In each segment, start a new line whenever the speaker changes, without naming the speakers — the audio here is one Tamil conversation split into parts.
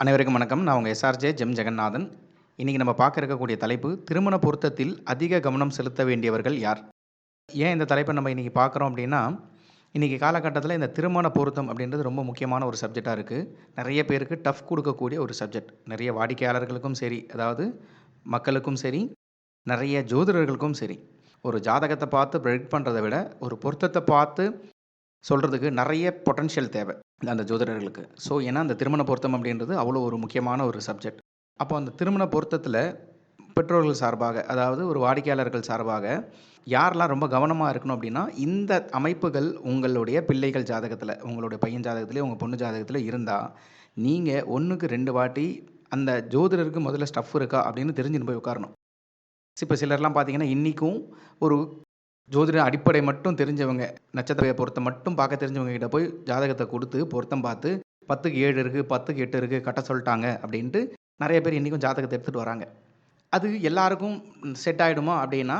அனைவருக்கும் வணக்கம். நான் உங்கள் எஸ்ஆர்ஜே ஜெம் ஜெகநாதன். இன்றைக்கி நம்ம பார்க்க இருக்கக்கூடிய தலைப்பு திருமண பொருத்தத்தில் அதிக கவனம் செலுத்த வேண்டியவர்கள் யார்? ஏன் இந்த தலைப்பை நம்ம இன்றைக்கி பார்க்குறோம் அப்படின்னா இன்றைக்கி காலகட்டத்தில் இந்த திருமண பொருத்தம் அப்படின்றது ரொம்ப முக்கியமான ஒரு சப்ஜெக்டாக இருக்குது நிறைய பேருக்கு டஃப் கொடுக்கக்கூடிய ஒரு சப்ஜெக்ட் நிறைய வாடிக்கையாளர்களுக்கும் சரி அதாவது மக்களுக்கும் சரி நிறைய ஜோதிடர்களுக்கும் சரி ஒரு ஜாதகத்தை பார்த்து ப்ரெடிக்ட் பண்ணுறதை விட ஒரு பொருத்தத்தை பார்த்து சொல்கிறதுக்கு நிறைய பொட்டன்ஷியல் தேவை. அந்த ஜோதிடர்களுக்கு. ஸோ ஏன்னா அந்த திருமண பொருத்தம் அப்படின்றது அவ்வளோ ஒரு முக்கியமான ஒரு சப்ஜெக்ட் அப்போ அந்த திருமண பொருத்தத்தில் பெற்றோர்கள் சார்பாக அதாவது ஒரு வாடிக்கையாளர்கள் சார்பாக யாரெல்லாம் ரொம்ப கவனமாக இருக்கணும் அப்படின்னா இந்த அமைப்புகள் உங்களுடைய பிள்ளைகள் ஜாதகத்தில் உங்களுடைய பையன் ஜாதகத்துலேயே உங்கள் பொண்ணு ஜாதகத்தில் இருந்தால் நீங்கள் ஒன்றுக்கு ரெண்டு வாட்டி அந்த ஜோதிடருக்கு முதல்ல ஸ்டஃப் இருக்கா அப்படின்னு தெரிஞ்சுன்னு போய் உட்காரணும். இப்போ சிலர்லாம் பார்த்தீங்கன்னா இன்றைக்கும் ஒரு ஜோதிட அடிப்படை மட்டும் தெரிஞ்சவங்க நட்சத்திர பொருத்தம் மட்டும் பார்க்க தெரிஞ்சவங்க கிட்ட போய் ஜாதகத்தை கொடுத்து பொருத்தம் பார்த்து பத்துக்கு ஏழு இருக்குது பத்துக்கு எட்டு இருக்குது கட்ட சொல்லிட்டாங்க அப்படின்ட்டு நிறைய பேர் இன்றைக்கும் ஜாதகத்தை எடுத்துகிட்டு வராங்க. அது எல்லாருக்கும் செட் ஆகிடுமா அப்படின்னா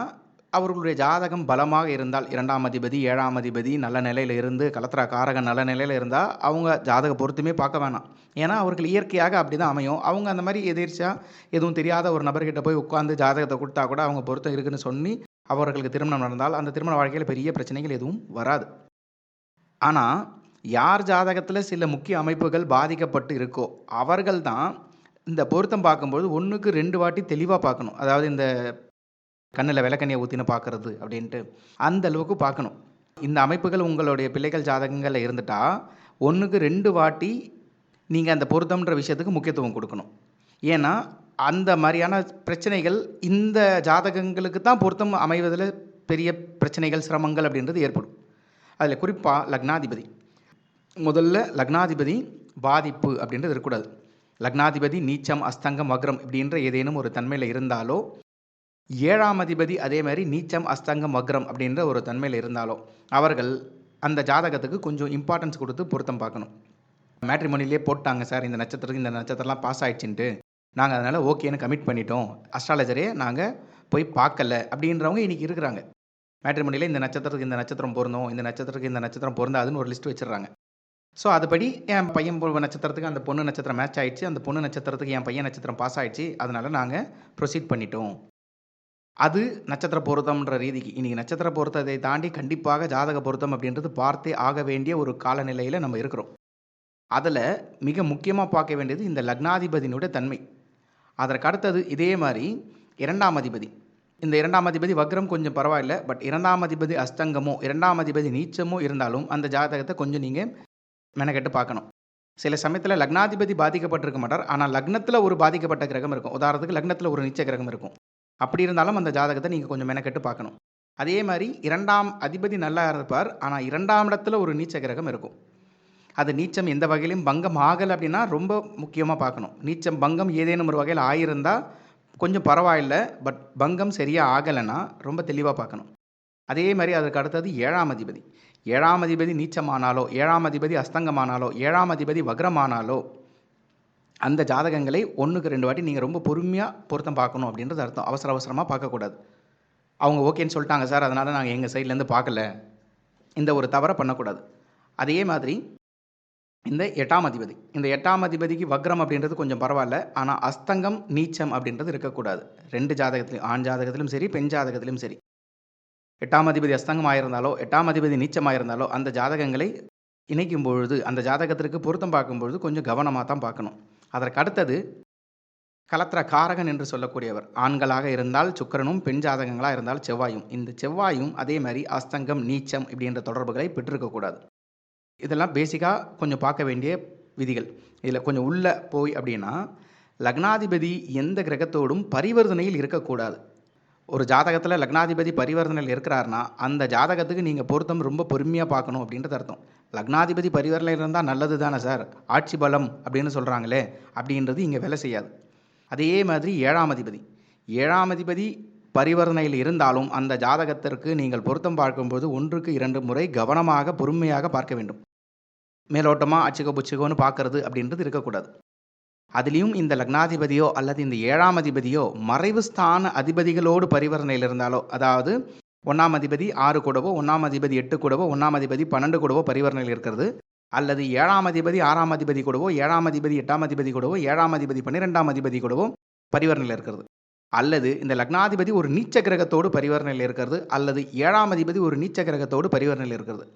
அவர்களுடைய ஜாதகம் பலமாக இருந்தால் இரண்டாம் அதிபதி ஏழாம் அதிபதி நல்ல நிலையில் இருந்து கலத்திரா காரகன் நல்ல நிலையில் இருந்தால் அவங்க ஜாதக பொருத்துமே பார்க்க வேணாம். ஏன்னா அவர்கள் இயற்கையாக அப்படி தான் அமையும். அவங்க அந்த மாதிரி எதிர்ச்சியாக எதுவும் தெரியாத ஒரு நபர்கிட்ட போய் உட்காந்து ஜாதகத்தை கொடுத்தா கூட அவங்க பொருத்தம் இருக்குன்னு சொல்லி அவர்களுக்கு திருமணம் நடந்தால் அந்த திருமண வாழ்க்கையில் பெரிய பிரச்சனைகள் எதுவும் வராது. ஆனால் யார் ஜாதகத்தில் சில முக்கிய அமைப்புகள் பாதிக்கப்பட்டு இருக்கோ அவர்கள் தான் இந்த பொருத்தம் பார்க்கும்போது ஒன்றுக்கு ரெண்டு வாட்டி தெளிவாக பார்க்கணும். அதாவது இந்த கண்ணில் விளக்கண்ணியை ஊற்றின பார்க்குறது அப்படின்ட்டு அந்த அளவுக்கு பார்க்கணும். இந்த அமைப்புகள் உங்களுடைய பிள்ளைகள் ஜாதகங்களில் இருந்துட்டா ஒன்றுக்கு ரெண்டு வாட்டி நீங்கள் அந்த பொருத்தம்ன்ற விஷயத்துக்கு முக்கியத்துவம் கொடுக்கணும். ஏன்னா அந்த மாதிரியான பிரச்சனைகள் இந்த ஜாதகங்களுக்கு தான் பொருத்தம் அமைவதில் பெரிய பிரச்சனைகள் சிரமங்கள் அப்படின்றது ஏற்படும். அதில் குறிப்பாக லக்னாதிபதி. முதல்ல லக்னாதிபதி பாதிப்பு அப்படின்றது இருக்கக்கூடாது. லக்னாதிபதி நீச்சம் அஸ்தங்கம் வக்ரம் இப்படின்ற ஏதேனும் ஒரு தன்மையில் இருந்தாலோ ஏழாம் அதிபதி அதே மாதிரி நீச்சம் அஸ்தங்கம் வக்ரம் அப்படின்ற ஒரு தன்மையில் இருந்தாலோ அவர்கள் அந்த ஜாதகத்துக்கு கொஞ்சம் இம்பார்ட்டன்ஸ் கொடுத்து பொருத்தம் பார்க்கணும். மேட்ரிமோனிலே போட்டாங்க சார் இந்த நட்சத்திரத்துக்கு இந்த நட்சத்திரம்லாம் பாஸ் ஆயிடுச்சுன்ட்டு. நாங்கள் அதனால் ஓகேன்னு கமிட் பண்ணிட்டோம். அஸ்ட்ராலஜரே நாங்கள் போய் பார்க்கல. அப்படின்றவங்க இன்றைக்கி இருக்கிறாங்க. மேட்ரிமோனியில் இந்த நட்சத்திரத்துக்கு இந்த நட்சத்திரம் பொருந்தும் இந்த நட்சத்திரத்துக்கு இந்த நட்சத்திரம் பொருந்தாதுன்னு ஒரு லிஸ்ட் வச்சிடுறாங்க. ஸோ அதுபடி என் பையன் நட்சத்திரத்துக்கு அந்த பொண்ணு நட்சத்திரம் மேட்ச் ஆகிடுச்சு அந்த பொண்ணு நட்சத்திரத்துக்கு என் பையன் நட்சத்திரம் பாஸ் ஆயிடுச்சு. அதனால் நாங்கள் ப்ரொசீட் பண்ணிட்டோம். அது நட்சத்திர பொருத்தம்ன்ற ரீதிக்கு இன்றைக்கி நட்சத்திர பொருத்தத்தை தாண்டி கண்டிப்பாக ஜாதக பொருத்தம் அப்படின்றது பார்த்தே ஆக வேண்டிய ஒரு காலநிலையில் நம்ம இருக்கிறோம். அதில் மிக முக்கியமாக பார்க்க வேண்டியது இந்த லக்னாதிபதியினுடைய தன்மை. அதற்கு அடுத்தது இதே மாதிரி இரண்டாம் அதிபதி. இந்த இரண்டாம் அதிபதி வக்ரம் கொஞ்சம் பரவாயில்ல பட் இரண்டாம் அதிபதி அஸ்தங்கமோ இரண்டாம் அதிபதி நீச்சமோ இருந்தாலும் அந்த ஜாதகத்தை கொஞ்சம் நீங்கள் மெனக்கெட்டு பார்க்கணும். சில சமயத்தில் லக்னாதிபதி பாதிக்கப்பட்டிருக்க மாட்டார் ஆனால் லக்னத்தில் ஒரு பாதிக்கப்பட்ட கிரகம் இருக்கும். உதாரணத்துக்கு லக்னத்தில் ஒரு நீச்ச கிரகம் இருக்கும். அப்படி இருந்தாலும் அந்த ஜாதகத்தை நீங்கள் கொஞ்சம் மெனக்கெட்டு பார்க்கணும். அதே மாதிரி இரண்டாம் அதிபதி நல்லா இருப்பார் ஆனால் இரண்டாம் இடத்துல ஒரு நீச்ச கிரகம் இருக்கும். அது நீச்சம் எந்த வகையிலும் பங்கம் ஆகலை அப்படின்னா ரொம்ப முக்கியமாக பார்க்கணும். நீச்சம் பங்கம் ஏதேனும் ஒரு வகையில் ஆயிருந்தால் கொஞ்சம் பரவாயில்ல பட் பங்கம் சரியாக ஆகலைன்னா ரொம்ப தெளிவாக பார்க்கணும். அதே மாதிரி அதுக்கு அடுத்தது ஏழாம் அதிபதி. ஏழாம் அதிபதி நீச்சமானாலோ ஏழாம் அதிபதி அஸ்தங்கமானாலோ ஏழாம் அதிபதி வக்ரமானாலோ அந்த ஜாதகங்களை ஒன்றுக்கு ரெண்டு வாட்டி நீங்கள் ரொம்ப பொறுமையாக பொருத்தம் பார்க்கணும் அப்படின்றது அர்த்தம். அவசர அவசரமாக பார்க்கக்கூடாது. அவங்க ஓகேன்னு சொல்லிட்டாங்க சார் அதனால் நாங்கள் எங்கள் சைட்லேருந்து பார்க்கல. இந்த ஒரு தவறை பண்ணக்கூடாது. அதே மாதிரி இந்த எட்டாம் அதிபதி. இந்த எட்டாம் அதிபதிக்கு வக்ரம் அப்படின்றது கொஞ்சம் பரவாயில்ல. ஆனால் அஸ்தங்கம் நீச்சம் அப்படின்றது இருக்கக்கூடாது. ரெண்டு ஜாதகத்திலும் ஆண் ஜாதகத்திலும் சரி பெண் ஜாதகத்திலும் சரி. எட்டாம் அதிபதி அஸ்தங்கம் ஆயிருந்தாலோ எட்டாம் அதிபதி நீச்சம் ஆயிருந்தாலோ அந்த ஜாதகங்களை இணைக்கும் பொழுது அந்த ஜாதகத்திற்கு பொருத்தம் பார்க்கும் பொழுது கொஞ்சம் கவனமாக தான் பார்க்கணும். அதற்கு அடுத்தது கலத்திர காரகன் என்று சொல்லக்கூடியவர். ஆண்களாக இருந்தால் சுக்கிரனும் பெண் ஜாதகங்களாக இருந்தால் செவ்வாயும். இந்த செவ்வாயும் அதே மாதிரி அஸ்தங்கம் நீச்சம் இப்படின்ற தொடர்புகளை பெற்றிருக்கக்கூடாது. இதெல்லாம் பேசிக்காக கொஞ்சம் பார்க்க வேண்டிய விதிகள். இதில் கொஞ்சம் உள்ளே போய் அப்படின்னா லக்னாதிபதி எந்த கிரகத்தோடும் பரிவர்த்தனையில் இருக்கக்கூடாது. ஒரு ஜாதகத்தில் லக்னாதிபதி பரிவர்த்தனையில் இருக்கிறாருன்னா அந்த ஜாதகத்துக்கு நீங்கள் பொருத்தம் ரொம்ப பொறுமையாக பார்க்கணும் அப்படின்றது அர்த்தம். லக்னாதிபதி பரிவர்த்தனையில் இருந்தால் நல்லது தானே சார்? ஆட்சி பலம் அப்படின்னு சொல்கிறாங்களே அப்படின்றது இங்கே வேலை செய்யாது. அதே மாதிரி ஏழாம் அதிபதி. ஏழாம் அதிபதி பரிவர்த்தனையில் இருந்தாலும் அந்த ஜாதகத்திற்கு நீங்கள் பொருத்தம் பார்க்கும்போது ஒன்றுக்கு இரண்டு முறை கவனமாக பொறுமையாக பார்க்க வேண்டும். மேலோட்டமாக அச்சுக்க புச்சுக்கோன்னு பார்க்கறது அப்படின்றது இருக்கக்கூடாது. அதுலேயும் இந்த லக்னாதிபதியோ அல்லது இந்த ஏழாம் அதிபதியோ மறைவு ஸ்தான அதிபதிகளோடு பரிவர்த்தனையில் இருந்தாலோ அதாவது ஒன்றாம் அதிபதி ஆறு கூடவோ ஒன்றாம் அதிபதி எட்டு கூடவோ ஒன்றாம் அதிபதி பன்னெண்டு கூடவோ பரிவர்த்தனையில் இருக்கிறது. அல்லது ஏழாம் அதிபதி ஆறாம் அதிபதி கூடவோ ஏழாம் அதிபதி எட்டாம் அதிபதி கூடவோ ஏழாம் அதிபதி பன்னிரெண்டாம் அதிபதி கூடவோ பரிவர்த்தனையில் இருக்கிறது. அல்லது இந்த லக்னாதிபதி ஒரு நீச்ச கிரகத்தோடு பரிவர்த்தனையில் இருக்கிறது. அல்லது ஏழாம் அதிபதி ஒரு நீச்ச கிரகத்தோடு பரிவர்த்தனையில் இருக்கிறது.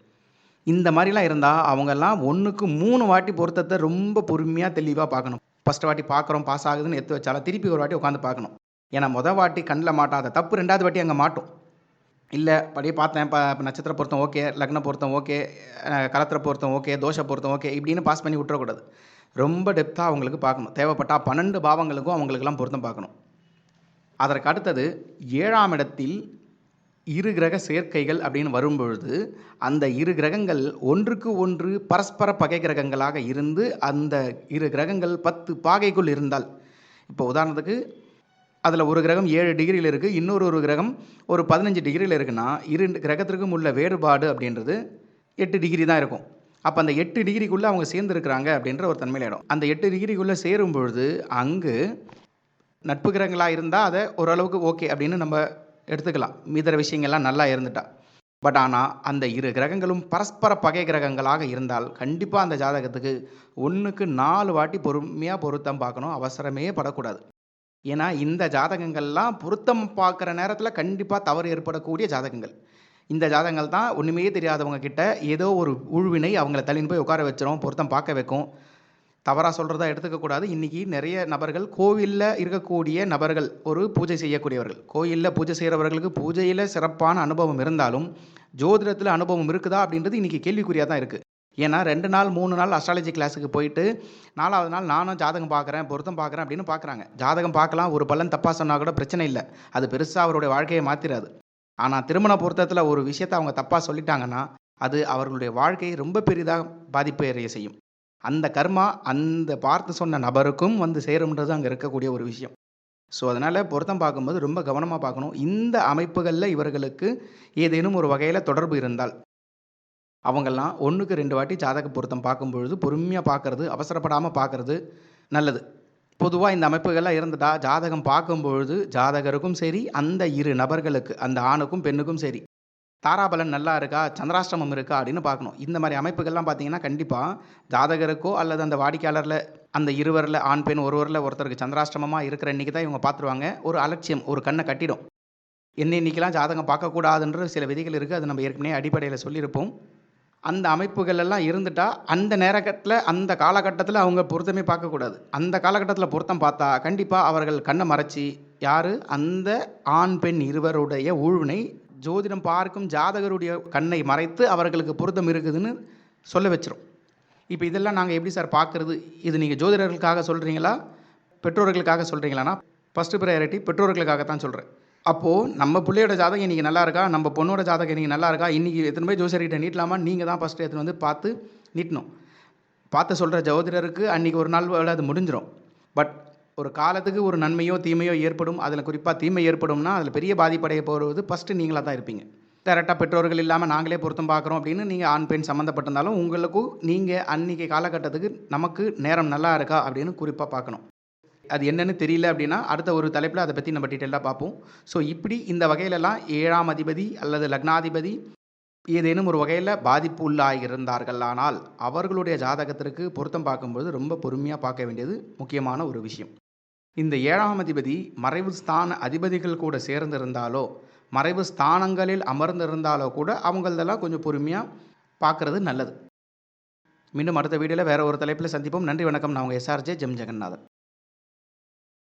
இந்த மாதிரிலாம் இருந்தால் அவங்கெல்லாம் ஒன்றுக்கு மூணு வாட்டி பொருத்தத்தை ரொம்ப பொறுமையாக தெளிவாக பார்க்கணும். ஃபஸ்ட் வாட்டி பார்க்குறோம் பாஸ் ஆகுதுன்னு எடுத்து வச்சாலும் திருப்பி ஒரு வாட்டி உட்காந்து பார்க்கணும். ஏன்னா மொதல் வாட்டி கண்ணில் மாட்டாத தப்பு ரெண்டாவது வாட்டி அங்கே மாட்டும். இல்லை அப்படியே பார்த்தேன் இப்போ நட்சத்திர பொருத்தம் ஓகே லக்ன பொருத்தம் ஓகே கலத்திர பொருத்தம் ஓகே தோஷ பொருத்தம் ஓகே இப்படின்னு பாஸ் பண்ணி விட்டுறக்கூடாது. ரொம்ப டெப்த்தாக அவங்களுக்கு பார்க்கணும். தேவைப்பட்டால் பன்னெண்டு பாவங்களுக்கும் அவங்களுக்கெல்லாம் பொருத்தம் பார்க்கணும். அதற்கு அடுத்தது ஏழாம் இடத்தில் இரு கிரக சேர்க்கைகள் அப்படின்னு வரும்பொழுது அந்த இரு கிரகங்கள் ஒன்றுக்கு ஒன்று பரஸ்பர பகை கிரகங்களாக இருந்து அந்த இரு கிரகங்கள் பத்து பாகைக்குள் இருந்தால். இப்போ உதாரணத்துக்கு அதில் ஒரு கிரகம் ஏழு டிகிரியில் இருக்குது இன்னொரு ஒரு கிரகம் ஒரு பதினஞ்சு டிகிரியில் இருக்குன்னா இரு கிரகத்திற்கும் உள்ள வேறுபாடு அப்படின்றது எட்டு டிகிரி தான் இருக்கும். அப்போ அந்த எட்டு டிகிரிக்குள்ளே அவங்க சேர்ந்துருக்கிறாங்க அப்படின்ற ஒரு தன்மையில் இடம். அந்த எட்டு டிகிரிக்குள்ளே சேரும் பொழுது அங்கு நட்பு கிரகங்களாக இருந்தால் அதை ஓரளவுக்கு ஓகே அப்படின்னு நம்ம எடுத்துக்கலாம். மீதர விஷயங்கள்லாம் நல்லா இருந்துட்டா. பட் ஆனால் அந்த இரு கிரகங்களும் பரஸ்பர பகை கிரகங்களாக இருந்தால் கண்டிப்பாக அந்த ஜாதகத்துக்கு ஒன்றுக்கு நாலு வாட்டி பொறுமையாக பொருத்தம் பார்க்கணும். அவசரமே படக்கூடாது. ஏன்னா இந்த ஜாதகங்கள்லாம் பொருத்தம் பார்க்குற நேரத்தில் கண்டிப்பாக தவறு ஏற்படக்கூடிய ஜாதகங்கள். இந்த ஜாதகங்கள் தான் ஒன்றுமே தெரியாதவங்க கிட்ட ஏதோ ஒரு உழுவினை அவங்கள தள்ளின்னு போய் உட்கார வச்சிரும் பொருத்தம் பார்க்க வைக்கும். தவறாக சொல்கிறதா எடுத்துக்கக்கூடாது இன்றைக்கி நிறைய நபர்கள் கோவிலில் இருக்கக்கூடிய நபர்கள் ஒரு பூஜை செய்யக்கூடியவர்கள். கோயிலில் பூஜை செய்கிறவர்களுக்கு பூஜையில் சிறப்பான அனுபவம் இருந்தாலும் ஜோதிடத்தில் அனுபவம் இருக்குதா அப்படின்றது இன்றைக்கி கேள்விக்குறியாக தான் இருக்குது ஏன்னா ரெண்டு நாள் மூணு நாள் அஸ்ட்ராலஜி கிளாஸுக்கு போயிட்டு நாலாவது நாள் நானும் ஜாதகம் பார்க்குறேன் பொருத்தம் பார்க்குறேன் அப்படின்னு பார்க்குறாங்க ஜாதகம் பார்க்கலாம் ஒரு பலன் தப்பாக சொன்னால் கூட பிரச்சனை இல்லை. அது பெருசாக அவருடைய வாழ்க்கையை மாற்றிடாது ஆனால் திருமண பொருத்தத்தில் ஒரு விஷயத்தை அவங்க தப்பாக சொல்லிட்டாங்கன்னா அது அவர்களுடைய வாழ்க்கையை ரொம்ப பெரிதாக பாதிப்பு செய்யும். அந்த கர்மா அந்த பார்த்து சொன்ன நபருக்கும் வந்து சேரும்ன்றது அங்கே இருக்கக்கூடிய ஒரு விஷயம். ஸோ அதனால் பொருத்தம் பார்க்கும்போது ரொம்ப கவனமாக பார்க்கணும். இந்த அமைப்புகளில் இவர்களுக்கு ஏதேனும் ஒரு வகையில் தொடர்பு இருந்தால் அவங்கெல்லாம் ஒன்றுக்கு ரெண்டு வாட்டி ஜாதக பொருத்தம் பார்க்கும்பொழுது பொறுமையாக பார்க்குறது அவசரப்படாமல் பார்க்குறது நல்லது. பொதுவாக இந்த அமைப்புகள்லாம் இருந்துட்டா ஜாதகம் பார்க்கும்பொழுது ஜாதகருக்கும் சரி அந்த இரு நபர்களுக்கு அந்த ஆணுக்கும் பெண்ணுக்கும் சரி தாராபலன் நல்லா இருக்கா? சந்திராஷ்டமம் இருக்கா? அப்படின்னு பார்க்கணும். இந்த மாதிரி அமைப்புகள்லாம் பார்த்தீங்கன்னா கண்டிப்பாக ஜாதகருக்கோ அல்லது அந்த வாடிக்கையாளரில் அந்த இருவரில் ஆண் பெண் ஒருவரில் ஒருத்தருக்கு சந்திராஷ்டமமாக இருக்கிற இன்றைக்கி தான் இவங்க பார்த்துருவாங்க. ஒரு அலட்சியம் ஒரு கண்ணை கட்டிடும். என்ன இன்றைக்கெலாம் ஜாதகம் பார்க்கக்கூடாதுன்ற சில விதிகள் இருக்குது அது நம்ம ஏற்கனவே அடிப்படையில் சொல்லியிருப்போம். அந்த அமைப்புகள் எல்லாம் இருந்துட்டால் அந்த நேரகத்தில் அந்த காலகட்டத்தில் அவங்க பொருத்தமே பார்க்கக்கூடாது. அந்த காலகட்டத்தில் பொருத்தம் பார்த்தா கண்டிப்பாக அவர்கள் கண்ணை மறைச்சி யார்? அந்த ஆண் பெண் இருவருடைய ஊழ்வினை ஜோதிடம் பார்க்கும் ஜாதகருடைய கண்ணை மறைத்து அவர்களுக்கு பொருத்தம் இருக்குதுன்னு சொல்ல வச்சிரும். இப்போ இதெல்லாம் நாங்கள் எப்படி சார் பார்க்குறது இது நீங்கள் ஜோதிடர்களுக்காக சொல்கிறீங்களா பெற்றோர்களுக்காக சொல்கிறீங்களான்னா ஃபஸ்ட்டு ப்ரையாரிட்டி பெற்றோர்களுக்காக தான் சொல்கிறேன் அப்போது நம்ம பிள்ளையோட ஜாதகம் இன்றைக்கி நல்லா இருக்கா? நம்ம பொண்ணோட ஜாதகம் இன்றைக்கி நல்லா இருக்கா? இன்றைக்கி எத்தனை போய் ஜோசியர்கிட்ட நீட்டலாமா? நீங்கள் தான் ஃபஸ்ட்டு எடுத்துன்னு வந்து பார்த்து நீட்டணும். பார்த்து சொல்கிற ஜோதிடருக்கு அன்றைக்கி ஒரு நாள் வேலை அது முடிஞ்சிடும் பட் ஒரு காலத்துக்கு ஒரு நன்மையோ தீமையோ ஏற்படும். அதில் குறிப்பாக தீமை ஏற்படும்னா அதில் பெரிய பாதிப்படைய போகிறது ஃபஸ்ட்டு நீங்களாக தான் இருப்பீங்க. டேரெக்டாக பெற்றோர்கள் இல்லாமல் நாங்களே பொருத்தம் பார்க்குறோம் அப்படின்னு நீங்கள் ஆண் பெண் சம்மந்தப்பட்டிருந்தாலும் உங்களுக்கும் நீங்கள் அன்றைக்கி காலகட்டத்துக்கு நமக்கு நேரம் நல்லா இருக்கா அப்படின்னு குறிப்பாக பார்க்கணும். அது என்னென்னு தெரியல அப்படின்னா அடுத்த ஒரு தலைப்பில் அதை பற்றி நம்ம டீட்டெயிலாக பார்ப்போம். ஸோ இப்படி இந்த வகையிலலாம் ஏழாம் அதிபதி அல்லது லக்னாதிபதி ஏதேனும் ஒரு வகையில் பாதிப்பு உள்ளாகி இருந்தார்களானால் அவர்களுடைய ஜாதகத்திற்கு பொருத்தம் பார்க்கும்போது ரொம்ப பொறுமையாக பார்க்க வேண்டியது முக்கியமான ஒரு விஷயம். இந்த ஏழாம் அதிபதி மறைவு ஸ்தான அதிபதிகள் கூட சேர்ந்திருந்தாலோ மறைவு ஸ்தானங்களில் அமர்ந்திருந்தாலோ கூட அவங்களதெல்லாம் கொஞ்சம் பொறுமையாக பார்க்குறது நல்லது. மீண்டும் அடுத்த வீடியோவில் வேறு ஒரு தலைப்பில் சந்திப்போம். நன்றி வணக்கம். நான் உங்கள் எஸ்ஆர்ஜே ஜெம் ஜெகநாதன்.